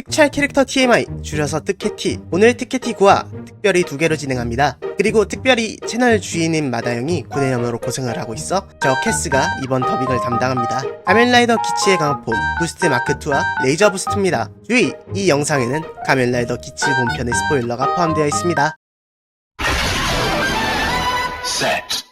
특촬 캐릭터 TMI 줄여서 특캐티 오늘 특캐티 9화 특별히 두 개로 진행합니다 그리고 특별히 채널 주인인 마다영이 고대염으로 고생을 하고 있어 저 캐스가 이번 더빙을 담당합니다 가면라이더 기치의 강화폼 부스트 마크2와 레이저 부스트입니다 주의! 이 영상에는 가면라이더 기치 본편의 스포일러가 포함되어 있습니다 Set.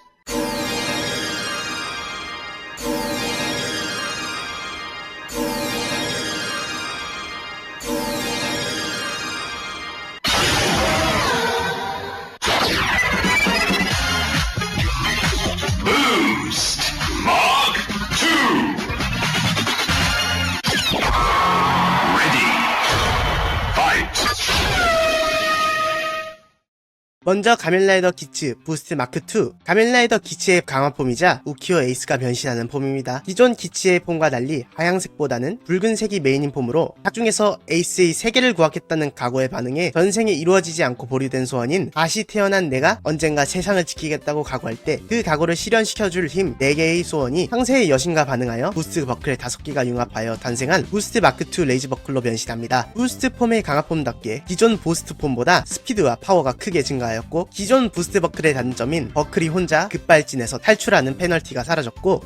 먼저 가면라이더 기츠 부스트 마크2 가면라이더 기츠의 강화폼이자 우키오 에이스가 변신하는 폼입니다. 기존 기츠의 폼과 달리 하양색보다는 붉은색이 메인인 폼으로 작중에서 에이스의 3개를 구하겠다는 각오의 반응에 전생에 이루어지지 않고 보류된 소원인 다시 태어난 내가 언젠가 세상을 지키겠다고 각오할 때 그 각오를 실현시켜줄 힘 4개의 소원이 상세의 여신과 반응하여 부스트 버클 5개가 융합하여 탄생한 부스트 마크2 레이즈 버클로 변신합니다. 부스트 폼의 강화폼답게 기존 보스트 폼보다 스피드와 파워가 크게 증가하 였고 기존 부스트 버클의 단점인 버클이 혼자 급발진해서 탈출하는 페널티가 사라졌고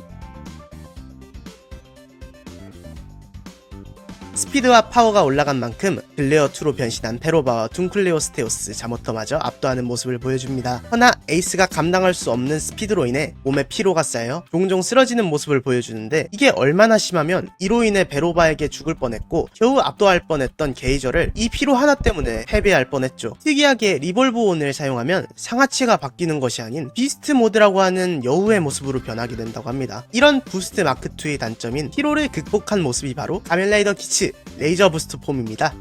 스피드와 파워가 올라간 만큼 글레어2로 변신한 페로바와 둥클레오 스테오스 자모터마저 압도하는 모습을 보여줍니다. 허나 에이스가 감당할 수 없는 스피드로 인해 몸에 피로가 쌓여 종종 쓰러지는 모습을 보여주는데 이게 얼마나 심하면 이로 인해 베로바에게 죽을 뻔했고 겨우 압도할 뻔했던 게이저를 이 피로 하나 때문에 패배할 뻔했죠. 특이하게 리볼브온을 사용하면 상하치가 바뀌는 것이 아닌 비스트 모드라고 하는 여우의 모습으로 변하게 된다고 합니다. 이런 부스트 마크2의 단점인 피로를 극복한 모습이 바로 가면라이더 기츠 레이저 부스트 폼입니다.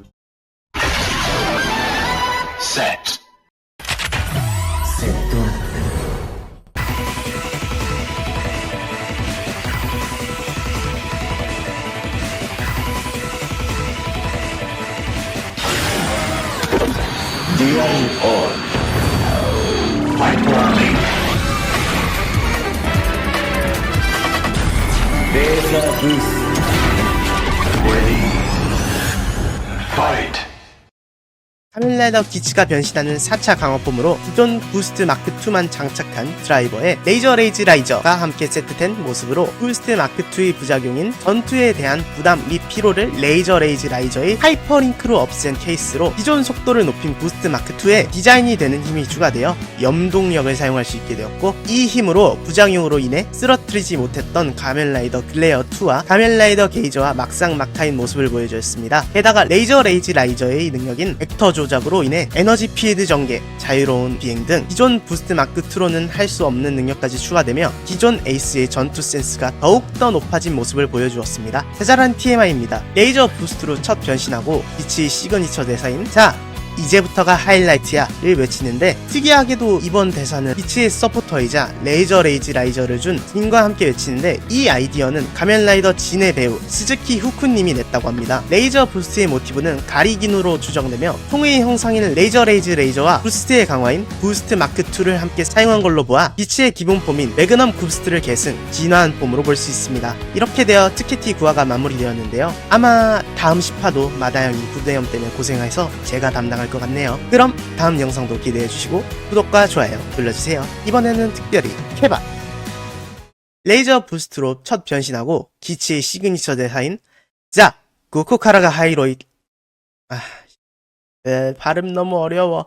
Fight for me. Laser boost. Ready. Fight. 카밀라이더 기츠가 변신하는 4차 강화폼으로 기존 부스트 마크2만 장착한 드라이버에 레이저 레이즈 라이저가 함께 세트된 모습으로 부스트 마크2의 부작용인 전투에 대한 부담 및 피로를 레이저 레이즈 라이저의 하이퍼링크로 없앤 케이스로 기존 속도를 높인 부스트 마크2에 디자인이 되는 힘이 추가되어 염동력을 사용할 수 있게 되었고 이 힘으로 부작용으로 인해 쓰러뜨리지 못했던 가면라이더 글레어2와 가면라이더 게이저와 막상 막하인 모습을 보여줬습니다. 게다가 레이저 레이즈 라이저의 능력인 벡터 조 작으로 인해 에너지 필드 전개, 자유로운 비행 등 기존 부스트 마크 2로는 할 수 없는 능력까지 추가되며 기존 에이스의 전투 센스가 더욱더 높아진 모습을 보여주었습니다. 자잘한 TMI입니다. 레이저 부스트로 첫 변신하고 빛이 시그니처 대사인 자 이제부터가 하이라이트야 를 외치는데 특이하게도 이번 대사는 비치의 서포터이자 레이저 레이즈 라이저를 준 진과 함께 외치는데 이 아이디어는 가면라이더 진의 배우 스즈키 후쿠님이 냈다고 합니다. 레이저 부스트의 모티브는 가리긴으로 추정되며 통의 형상인 레이저 레이즈 레이저와 부스트의 강화인 부스트 마크2를 함께 사용한 걸로 보아 비치의 기본 폼인 매그넘 굽스트를 계승, 진화한 폼으로 볼 수 있습니다. 이렇게 되어 트키티 9화가 마무리되었는데요. 아마 다음 10화도 마다영이 구대염 때문에 고생해서 제가 담당할 것 같네요. 그럼 다음 영상도 기대해 주시고 구독과 좋아요 눌러주세요. 이번에는 특별히 케바 레이저 부스트로 첫 변신하고 기치의 시그니처 대사인 자 구코카라가 하이로이 아 에, 발음 너무 어려워